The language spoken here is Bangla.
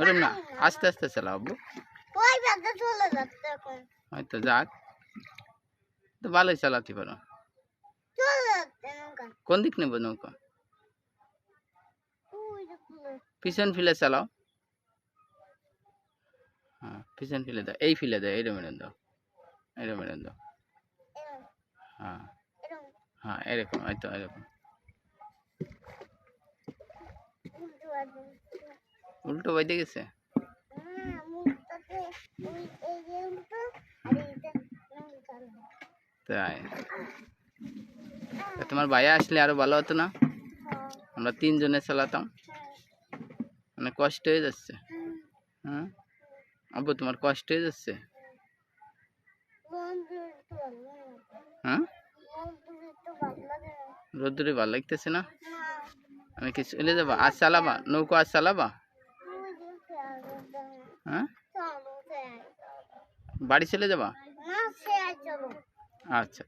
ওরম না আস্তে আস্তে চালাও আব্বু। ওই ব্যাগটা চলে যাচ্ছে এখন। হয়তো যাক। তো ভালোই চালাতে পারো। কোন দিক নেব নৌকা? পিছন ফিলে চালাও। হ্যাঁ পিছন ফিলে দাও। এই ফিলে দাও এরম এরম দাও। এরম এরম দাও। হ্যাঁ। হ্যাঁ এরকম হয়তো এরকম। উল্টো বাইতে গেছে। আর তাই তোমার ভাইয়া আসলে আরও ভালো হতো না? আমরা তিনজনে চালাতাম। মানে কষ্ট হয়ে যাচ্ছে। হ্যাঁ? আব্বু, তোমার কষ্ট হয়ে যাচ্ছে। হ্যাঁ। রোদ্দুরে ভালো লাগতেছে না? আমি কি চলে যাবা। আজ চালাবা? নৌকা আজ চালাবা? হ্যাঁ। বাড়ি চলে যাবা আচ্ছা